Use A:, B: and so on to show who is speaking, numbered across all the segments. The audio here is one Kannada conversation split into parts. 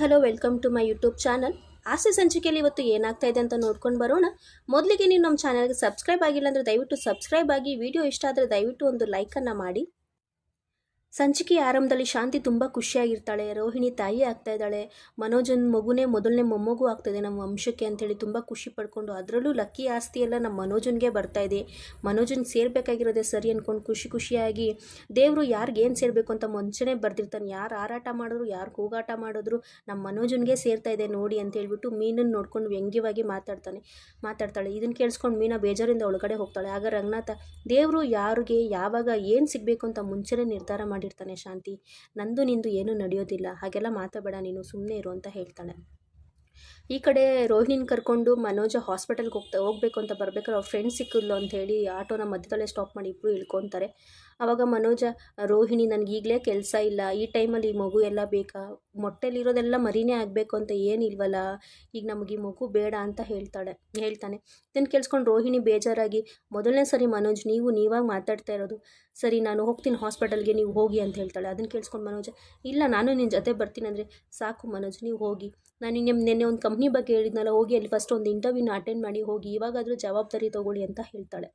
A: Hello, welcome to my YouTube channel. ಆಸೆ ಸಂಚಿಕೆಯಲ್ಲಿ ಇವತ್ತು ಏನಾಗ್ತಾ ಇದೆ ಅಂತ ನೋಡ್ಕೊಂಡು ಬರೋಣ. ಮೊದಲಿಗೆ ನೀವು ನಮ್ಮ ಚಾನಲ್ಗೆ ಸಬ್ಸ್ಕ್ರೈಬ್ ಆಗಿಲ್ಲ ಅಂದರೆ ದಯವಿಟ್ಟು ಸಬ್ಸ್ಕ್ರೈಬ್ ಆಗಿ. ವಿಡಿಯೋ ಇಷ್ಟ ಆದರೆ ದಯವಿಟ್ಟು ಒಂದು ಲೈಕನ್ನು ಮಾಡಿ. ಸಂಚಿಕೆಯ ಆರಂಭದಲ್ಲಿ ಶಾಂತಿ ತುಂಬ ಖುಷಿಯಾಗಿರ್ತಾಳೆ. ರೋಹಿಣಿ ತಾಯಿ ಆಗ್ತಾ ಇದ್ದಾಳೆ. ಮನೋಜನ್ ಮಗುನೇ ಮೊದಲನೇ ಮೊಮ್ಮಗು ಆಗ್ತದೆ. ನಮ್ಮ ವಂಶಕ್ಕೆ ಅಂಥೇಳಿ ತುಂಬ ಖುಷಿ ಪಡ್ಕೊಂಡು ಅದರಲ್ಲೂ ಲಕ್ಕಿ ಆಸ್ತಿ ಎಲ್ಲ ನಮ್ಮ ಮನೋಜನ್ಗೆ ಬರ್ತಾ ಇದೆ. ಮನೋಜನ್ ಸೇರ್ಬೇಕಾಗಿರೋದೇ ಸರಿ ಅಂದ್ಕೊಂಡು ಖುಷಿ ಖುಷಿಯಾಗಿ, ದೇವರು ಯಾರಿಗೇನು ಸೇರಬೇಕು ಅಂತ ಮುಂಚೆನೇ ಬರ್ದಿರ್ತಾನೆ. ಯಾರು ಹಾರಾಟ ಮಾಡಿದ್ರು, ಯಾರು ಕೂಗಾಟ ಮಾಡಿದ್ರು ನಮ್ಮ ಮನೋಜನ್ಗೆ ಸೇರ್ತಾ ಇದೆ ನೋಡಿ ಅಂತ ಹೇಳ್ಬಿಟ್ಟು ಮೀನನ್ನು ನೋಡ್ಕೊಂಡು ವ್ಯಂಗ್ಯವಾಗಿ ಮಾತಾಡ್ತಾನೆ. ಮಾತಾಡ್ತಾಳೆ. ಇದನ್ನು ಕೇಳಿಸ್ಕೊಂಡು ಮೀನಾ ಬೇಜಾರಿಂದ ಒಳಗಡೆ ಹೋಗ್ತಾಳೆ. ಆಗ ರಂಗನಾಥ, ದೇವರು ಯಾರಿಗೆ ಯಾವಾಗ ಏನು ಸಿಗಬೇಕು ಅಂತ ಮುಂಚೆನೇ ನಿರ್ಧಾರ ಮಾಡಿರ್ತಾನೆ ಶಾಂತಿ. ನಂದು ನಿಂದು ಏನೂ ನಡೆಯೋದಿಲ್ಲ. ಹಾಗೆಲ್ಲ ಮಾತಾಡಬೇಡ, ನೀನು ಸುಮ್ಮನೆ ಇರು ಅಂತ ಹೇಳ್ತಾಳೆ. ಈ ಕಡೆ ರೋಹಿಣಿನ ಕರ್ಕೊಂಡು ಮನೋಜ ಹಾಸ್ಪಿಟಲ್ಗೆ ಹೋಗ್ತಾ, ಹೋಗ್ಬೇಕು ಅಂತ ಬರ್ಬೇಕಾದ್ರೆ ಅವ್ರ ಫ್ರೆಂಡ್ ಸಿಕ್ಕಿದ್ಲು ಅಂತ ಹೇಳಿ ಆಟೋನ ಮಧ್ಯದಲ್ಲೇ ಸ್ಟಾಪ್ ಮಾಡಿ ಇಬ್ಬರು ಇಳ್ಕೊತಾರೆ. ಆವಾಗ ಮನೋಜ, ರೋಹಿಣಿ ನನಗೆ ಕೆಲಸ ಇಲ್ಲ. ಈ ಟೈಮಲ್ಲಿ ಈ ಮಗು ಎಲ್ಲ ಬೇಕಾ? ಮೊಟ್ಟೆಲಿರೋದೆಲ್ಲ ಮರಿನೇ ಆಗಬೇಕು ಅಂತ ಏನಿಲ್ವಲ್ಲ ಈಗ ನಮಗೆ ಈ ಮಗು ಬೇಡ ಅಂತ ಹೇಳ್ತಾಳೆ, ಹೇಳ್ತಾನೆ. ಇದನ್ನು ಕೇಳಿಸ್ಕೊಂಡು ರೋಹಿಣಿ ಬೇಜಾರಾಗಿ, ಮೊದಲನೇ ಸರಿ ಮನೋಜ್, ನೀವು ನೀವಾಗ ಮಾತಾಡ್ತಾ ಇರೋದು? ಸರಿ, ನಾನು ಹೋಗ್ತೀನಿ ಹಾಸ್ಪಿಟಲ್ಗೆ, ನೀವು ಹೋಗಿ ಅಂತ ಹೇಳ್ತಾಳೆ. ಅದನ್ನು ಕೇಳಿಸ್ಕೊಂಡು ಮನೋಜ, ಇಲ್ಲ, ನಾನು ನಿನ್ನ ಜೊತೆ ಬರ್ತೀನಿ ಅಂದರೆ ಸಾಕು ಮನೋಜ್, ನೀವು ಹೋಗಿ. ನಾನು ನಿಮ್ಮ ನಿನ್ನೆ ಒಂದು ಕಂಪ್ನಿ ಬಗ್ಗೆ ಹೇಳಿದ್ನಲ್ಲ, ಹೋಗಿ ಅಲ್ಲಿ ಫಸ್ಟ್ ಒಂದು ಇಂಟರ್ವ್ಯೂನ ಅಟೆಂಡ್ ಮಾಡಿ ಹೋಗಿ, ಇವಾಗಾದರೂ ಜವಾಬ್ದಾರಿ ತೊಗೊಳ್ಳಿ ಅಂತ ಹೇಳ್ತಾಳೆ.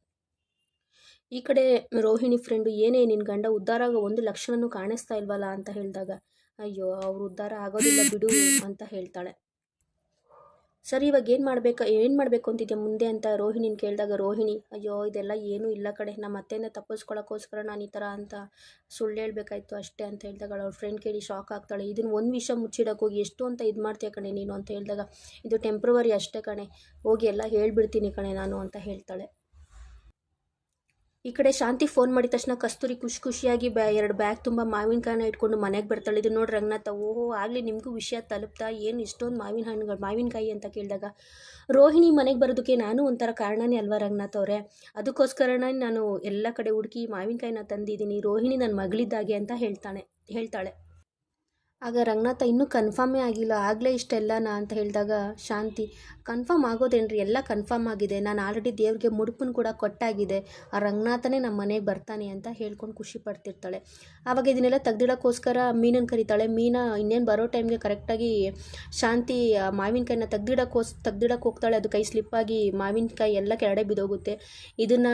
A: ಈ ಕಡೆ ರೋಹಿಣಿ ಫ್ರೆಂಡು ಏನೇ ನಿನ್ನ ಗಂಡ ಉದ್ಧಾರ ಆಗೋ ಒಂದು ಲಕ್ಷಣನೂ ಕಾಣಿಸ್ತಾ ಇಲ್ವಲ್ಲ ಅಂತ ಹೇಳಿದಾಗ ಅಯ್ಯೋ, ಅವ್ರು ಉದ್ಧಾರ ಆಗೋದಿಲ್ಲ ಬಿಡು ಅಂತ ಹೇಳ್ತಾಳೆ. ಸರಿ, ಇವಾಗ ಏನು ಮಾಡಬೇಕು ಏನು ಮಾಡಬೇಕು ಅಂತಿದ್ಯಾ ಮುಂದೆ ಅಂತ ರೋಹಿಣಿನ ಕೇಳಿದಾಗ, ರೋಹಿಣಿ, ಅಯ್ಯೋ, ಇದೆಲ್ಲ ಏನೂ ಇಲ್ಲ ಕಡೆ ನಮ್ಮ ಅತ್ತೆಯಿಂದ ತಪ್ಪಿಸ್ಕೊಳ್ಳೋಕ್ಕೋಸ್ಕರ ನಾನು ಈ ಥರ ಅಂತ ಸುಳ್ಳು ಹೇಳ್ಬೇಕಾಯ್ತು ಅಷ್ಟೇ ಅಂತ ಹೇಳಿದಾಗ ಅವ್ರ ಫ್ರೆಂಡ್ ಕೇಳಿ ಶಾಕ್ ಆಗ್ತಾಳೆ. ಇದನ್ನು ಒಂದು ವಿಷಯ ಮುಚ್ಚಿಡಕ್ಕೆ ಹೋಗಿ ಎಷ್ಟು ಅಂತ ಇದು ಮಾಡ್ತೀಯ ಕಣೆ ನೀನು? ಅಂತ ಹೇಳಿದಾಗ, ಇದು ಟೆಂಪ್ರವರಿ ಅಷ್ಟೇ ಕಣೆ, ಹೋಗಿ ಎಲ್ಲ ಹೇಳಿಬಿಡ್ತೀನಿ ಕಣೆ ನಾನು, ಅಂತ ಹೇಳ್ತಾಳೆ. ಈ ಕಡೆ ಶಾಂತಿ ಫೋನ್ ಮಾಡಿದ ತಕ್ಷಣ ಕಸ್ತೂರಿ ಖುಷಿ ಖುಷಿಯಾಗಿ ಬ್ಯಾ ಎರಡು ಬ್ಯಾಗ್ ತುಂಬ ಮಾವಿನಕಾಯನ್ನ ಇಟ್ಕೊಂಡು ಮನೆಗೆ ಬರ್ತಾಳೆ. ಇದು ನೋಡಿ ರಂಗನಾಥ, ಓಹೋ, ಆಗಲಿ ನಿಮಗೂ ವಿಷಯ ತಲುಪ್ತಾ? ಏನು ಇಷ್ಟೊಂದು ಮಾವಿನ ಹಣ್ಣುಗಳು ಮಾವಿನಕಾಯಿ ಅಂತ ಕೇಳಿದಾಗ, ರೋಹಿಣಿ ಮನೆಗೆ ಬರೋದಕ್ಕೆ ನಾನು ಒಂಥರ ಕಾರಣನೇ ಅಲ್ವಾ ರಂಗನಾಥ್ ಅವರೇ? ಅದಕ್ಕೋಸ್ಕರನೇ ನಾನು ಎಲ್ಲ ಕಡೆ ಹುಡುಕಿ ಮಾವಿನಕಾಯಿನ ತಂದಿದ್ದೀನಿ, ರೋಹಿಣಿ ನನ್ನ ಮಗಳಿದ್ದಾಗೆ ಅಂತ ಹೇಳ್ತಾನೆ ಹೇಳ್ತಾಳೆ. ಆಗ ರಂಗನಾಥ ಇನ್ನೂ ಕನ್ಫರ್ಮೇ ಆಗಿಲ್ಲ, ಆಗಲೇ ಇಷ್ಟೆಲ್ಲನಾ ಅಂತ ಹೇಳಿದಾಗ, ಶಾಂತಿ, ಕನ್ಫರ್ಮ್ ಆಗೋದೇನ್ರಿ? ಎಲ್ಲ ಕನ್ಫರ್ಮ್ ಆಗಿದೆ. ನಾನು ಆಲ್ರೆಡಿ ದೇವ್ರಿಗೆ ಮುಡುಪನ್ನು ಕೂಡ ಕೊಟ್ಟಾಗಿದೆ. ಆ ರಂಗನಾಥನೇ ನಮ್ಮ ಮನೆಗೆ ಬರ್ತಾನೆ ಅಂತ ಹೇಳ್ಕೊಂಡು ಖುಷಿ ಪಡ್ತಿರ್ತಾಳೆ. ಆವಾಗ ಇದನ್ನೆಲ್ಲ ತೆಗ್ದಿಡೋಕ್ಕೋಸ್ಕರ ಮೀನನ್ನು ಕರೀತಾಳೆ. ಮೀನ ಇನ್ನೇನು ಬರೋ ಟೈಮ್ಗೆ ಕರೆಕ್ಟಾಗಿ ಶಾಂತಿ ಮಾವಿನಕಾಯಿನ ತೆಗ್ದಿಡೋಕ್ಕೋಸ್ ತೆಗ್ದಿಡಕ್ಕೆ ಹೋಗ್ತಾಳೆ. ಅದು ಕೈ ಸ್ಲಿಪ್ಪಾಗಿ ಮಾವಿನಕಾಯಿ ಎಲ್ಲ ಕೆಳಗಡೆ ಬಿದ್ದೋಗುತ್ತೆ ಇದನ್ನು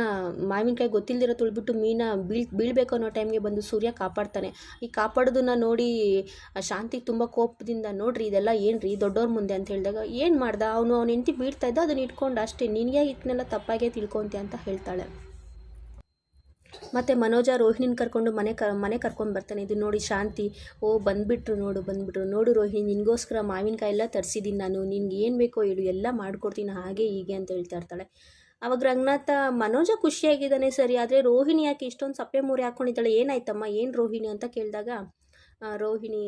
A: ಮಾವಿನಕಾಯಿ ಗೊತ್ತಿಲ್ಲದಿರೋ ತುಳ್ಬಿಟ್ಟು ಮೀನ ಬೀಳ್, ಬೀಳಬೇಕು ಅನ್ನೋ ಟೈಮ್ಗೆ ಬಂದು ಸೂರ್ಯ ಕಾಪಾಡ್ತಾನೆ. ಈ ಕಾಪಾಡೋದನ್ನ ನೋಡಿ ಶಾಂತಿ ತುಂಬ ಕೋಪದಿಂದ ನೋಡ್ರಿ, ಇದೆಲ್ಲ ಏನ್ರಿ? ದೊಡ್ಡವ್ರ ಮುಂದೆ ಅಂತ ಹೇಳಿದಾಗ, ಏನು ಮಾಡ್ದ? ಅವನು ಅವನ ಹೆಂಡತಿ ಬೀಳ್ತಾ ಇದ್ದ, ಅದನ್ನ ಇಟ್ಕೊಂಡು ಅಷ್ಟೇ, ನಿನಗೆ ಇದನ್ನೆಲ್ಲ ತಪ್ಪಾಗೆ ತಿಳ್ಕೊಂತೆ ಅಂತ ಹೇಳ್ತಾಳೆ. ಮತ್ತು ಮನೋಜ ರೋಹಿಣಿನ ಕರ್ಕೊಂಡು ಮನೆ ಕ, ಮನೆ ಕರ್ಕೊಂಡು ಬರ್ತಾನೆ. ಇದು ನೋಡಿ ಶಾಂತಿ, ಓ ಬಂದುಬಿಟ್ರು ನೋಡು ಬಂದುಬಿಟ್ರು ನೋಡು ರೋಹಿಣಿ, ನಿನಗೋಸ್ಕರ ಮಾವಿನಕಾಯಿ ಎಲ್ಲ ತರಿಸಿದ್ದೀನಿ ನಾನು, ನಿನ್ಗೆ ಏನು ಬೇಕೋ ಹೇಳು, ಎಲ್ಲ ಮಾಡ್ಕೊಡ್ತೀನಿ, ಹಾಗೆ ಹೀಗೆ ಅಂತ ಹೇಳ್ತಾ ಇರ್ತಾಳೆ. ಅವಾಗ ರಂಗನಾಥ, ಮನೋಜ ಖುಷಿಯಾಗಿದ್ದಾನೆ ಸರಿ, ಆದರೆ ರೋಹಿಣಿ ಯಾಕೆ ಇಷ್ಟೊಂದು ಸಪ್ಪೆ ಮೂರಿ ಹಾಕ್ಕೊಂಡಿದ್ದಾಳೆ ಏನಾಯ್ತಮ್ಮ? ಏನು ರೋಹಿಣಿ? ಅಂತ ಕೇಳಿದಾಗ ರೋಹಿಣಿ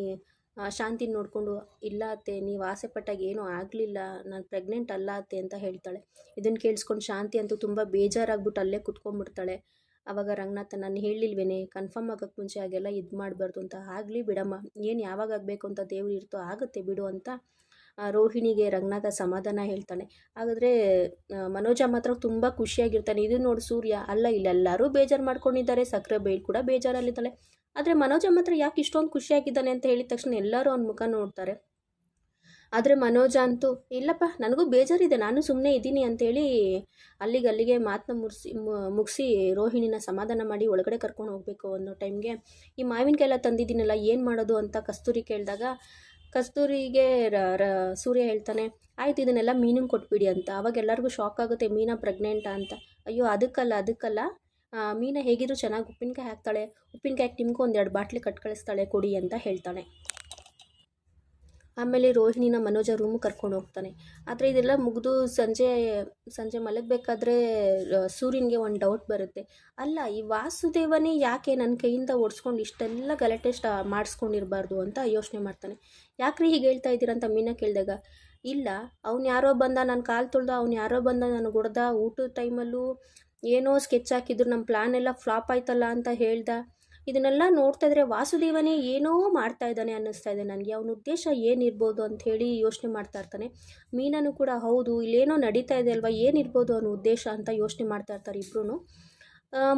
A: ಶಾಂತಿ ಶಾಂತಿನ ನೋಡಿಕೊಂಡು, ಇಲ್ಲ ಅತ್ತೆ, ನೀವು ಆಸೆ ಪಟ್ಟಾಗ ಏನೂ ಆಗಲಿಲ್ಲ, ನಾನು ಪ್ರೆಗ್ನೆಂಟ್ ಅಲ್ಲ ಅತ್ತೆ ಅಂತ ಹೇಳ್ತಾಳೆ. ಇದನ್ನು ಕೇಳಿಸ್ಕೊಂಡು ಶಾಂತಿ ಅಂತೂ ತುಂಬ ಬೇಜಾರಾಗ್ಬಿಟ್ಟು ಅಲ್ಲೇ ಕುತ್ಕೊಂಡ್ಬಿಡ್ತಾಳೆ ಆವಾಗ ರಂಗನಾಥ ನಾನು ಹೇಳಿಲ್ವೇನೆ ಕನ್ಫರ್ಮ್ ಆಗೋಕ್ಕೆ ಮುಂಚೆ ಹಾಗೆಲ್ಲ ಇದು ಮಾಡಬಾರ್ದು ಅಂತ. ಆಗಲಿ ಬಿಡಮ್ಮ, ಏನು ಯಾವಾಗ ಆಗಬೇಕು ಅಂತ ದೇವ್ರು ಇರ್ತೋ ಆಗುತ್ತೆ ಬಿಡು ಅಂತ ರೋಹಿಣಿಗೆ ರಂಗನಾಥ ಸಮಾಧಾನ ಹೇಳ್ತಾನೆ. ಹಾಗಾದರೆ ಮನೋಜ ಮಾತ್ರ ತುಂಬ ಖುಷಿಯಾಗಿರ್ತಾನೆ. ಇದು ನೋಡು ಸೂರ್ಯ, ಅಲ್ಲ, ಇಲ್ಲ, ಎಲ್ಲರೂ ಬೇಜಾರು ಮಾಡ್ಕೊಂಡಿದ್ದಾರೆ. ಸಕ್ಕರೆ ಬೇಲ್ ಕೂಡ ಬೇಜಾರಲ್ಲಿದ್ದಾಳೆ. ಆದರೆ ಮನೋಜ ಮಾತ್ರ ಯಾಕೆ ಇಷ್ಟೊಂದು ಖುಷಿಯಾಗಿದ್ದಾನೆ ಅಂತ ಹೇಳಿದ ತಕ್ಷಣ ಎಲ್ಲರೂ ಅವ್ನ ಮುಖ ನೋಡ್ತಾರೆ. ಆದರೆ ಮನೋಜ ಅಂತೂ, ಇಲ್ಲಪ್ಪ, ನನಗೂ ಬೇಜಾರಿದೆ. ನಾನು ಸುಮ್ಮನೆ ಇದ್ದೀನಿ ಅಂತೇಳಿ ಅಲ್ಲಿಗೆ ಅಲ್ಲಿಗೆ ಮಾತನ್ನ ಮುರ್ಸಿ ಮುಗಿಸಿ ರೋಹಿಣಿನ ಸಮಾಧಾನ ಮಾಡಿ ಒಳಗಡೆ ಕರ್ಕೊಂಡು ಹೋಗಬೇಕು ಅನ್ನೋ ಟೈಮ್ಗೆ ಈ ಮಾವಿನಕಾಯಿ ಎಲ್ಲ ತಂದಿದ್ದೀನಲ್ಲ, ಏನು ಮಾಡೋದು ಅಂತ ಕಸ್ತೂರಿ ಕೇಳಿದಾಗ ಕಸ್ತೂರಿಗೆ ರ ಸೂರ್ಯ ಹೇಳ್ತಾನೆ, ಆಯ್ತು, ಇದನ್ನೆಲ್ಲ ಮೀನಿಗೆ ಕೊಟ್ಬಿಡಿ ಅಂತ. ಅವಾಗ ಎಲ್ಲರಿಗೂ ಶಾಕ್ ಆಗುತ್ತೆ, ಮೀನಾ ಪ್ರೆಗ್ನೆಂಟಾ ಅಂತ. ಅಯ್ಯೋ, ಅದಕ್ಕಲ್ಲ ಅದಕ್ಕಲ್ಲ. ಮೀನ ಹೇಗಿದ್ರು ಚೆನ್ನಾಗಿ ಉಪ್ಪಿನಕಾಯಿ ಹಾಕ್ತಾಳೆ. ಉಪ್ಪಿನಕಾಯಿ ನಿಮ್ಗೂ ಒಂದೆರಡು ಬಾಟ್ಲಿ ಕಟ್ ಕಳಿಸ್ತಾಳೆ, ಕೊಡಿ ಅಂತ ಹೇಳ್ತಾನೆ. ಆಮೇಲೆ ರೋಹಿಣಿನ ಮನೋಜ ರೂಮ್ ಕರ್ಕೊಂಡು ಹೋಗ್ತಾನೆ. ಆದರೆ ಇದೆಲ್ಲ ಮುಗಿದು ಸಂಜೆ ಸಂಜೆ ಮಲಗಬೇಕಾದ್ರೆ ಸೂರ್ಯನಿಗೆ ಒಂದು ಡೌಟ್ ಬರುತ್ತೆ. ಅಲ್ಲ, ಈ ವಾಸುದೇವನೇ ಯಾಕೆ ನನ್ನ ಕೈಯಿಂದ ಓಡಿಸ್ಕೊಂಡು ಇಷ್ಟೆಲ್ಲ ಗಲಾಟೆ ಸ್ಟ, ಮಾಡಿಸ್ಕೊಂಡಿರಬಾರ್ದು ಅಂತ ಯೋಚನೆ ಮಾಡ್ತಾನೆ. ಯಾಕ್ರಿ ಹೀಗೆ ಹೇಳ್ತಾ ಇದ್ದೀರಂತ ಮೀನಾ ಕೇಳಿದಾಗ, ಇಲ್ಲ, ಅವ್ನು ಯಾರೋ ಬಂದ ನನ್ನ ಕಾಲು ತುಳ್ದ, ಅವ್ನು ಯಾರೋ ಬಂದ, ನಾನು ಹೊಡ್ದ, ಊಟದ ಟೈಮಲ್ಲೂ ಏನೋ ಸ್ಕೆಚ್ ಹಾಕಿದ್ರು ನಮ್ಮ ಪ್ಲ್ಯಾನ್ ಎಲ್ಲ ಫ್ಲಾಪ್ ಆಯ್ತಲ್ಲ ಅಂತ ಹೇಳ್ದ. ಇದನ್ನೆಲ್ಲ ನೋಡ್ತಾ ಇದ್ರೆ ವಾಸುದೇವನೇ ಏನೋ ಮಾಡ್ತಾ ಇದ್ದಾನೆ ಅನ್ನಿಸ್ತಾ ಇದೆ ನನಗೆ. ಅವನ ಉದ್ದೇಶ ಏನಿರ್ಬೋದು ಅಂತ ಹೇಳಿ ಯೋಚನೆ ಮಾಡ್ತಾ ಇರ್ತಾನೆ. ಮೀನನು ಕೂಡ ಹೌದು, ಇಲ್ಲೇನೋ ನಡೀತಾ ಇದೆ ಅಲ್ವಾ, ಏನಿರ್ಬೋದು ಅವನ ಉದ್ದೇಶ ಅಂತ ಯೋಚನೆ ಮಾಡ್ತಾ ಇರ್ತಾರೆ ಇಬ್ಬರೂ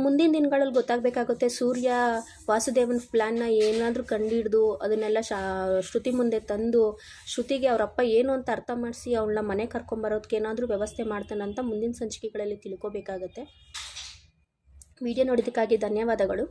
A: ಮುಂದಿನ ದಿನಗಳಲ್ಲಿ ಗೊತ್ತಾಗಬೇಕಾಗುತ್ತೆ ಸೂರ್ಯ ವಾಸುದೇವನ ಪ್ಲ್ಯಾನ್ನ ಏನಾದರೂ ಕಂಡುಹಿಡ್ದು ಅದನ್ನೆಲ್ಲ ಶಾ, ಶ್ರುತಿ ಮುಂದೆ ತಂದು, ಶ್ರುತಿಗೆ ಅವರಪ್ಪ ಏನು ಅಂತ ಅರ್ಥ ಮಾಡಿಸಿ ಅವಳನ್ನ ಮನೆ ಕರ್ಕೊಂಬರೋದಕ್ಕೆ ಏನಾದರೂ ವ್ಯವಸ್ಥೆ ಮಾಡ್ತಾನಂತ ಮುಂದಿನ ಸಂಚಿಕೆಗಳಲ್ಲಿ ತಿಳ್ಕೊಬೇಕಾಗತ್ತೆ. ವಿಡಿಯೋ ನೋಡಿದ್ದಕ್ಕಾಗಿ ಧನ್ಯವಾದಗಳು.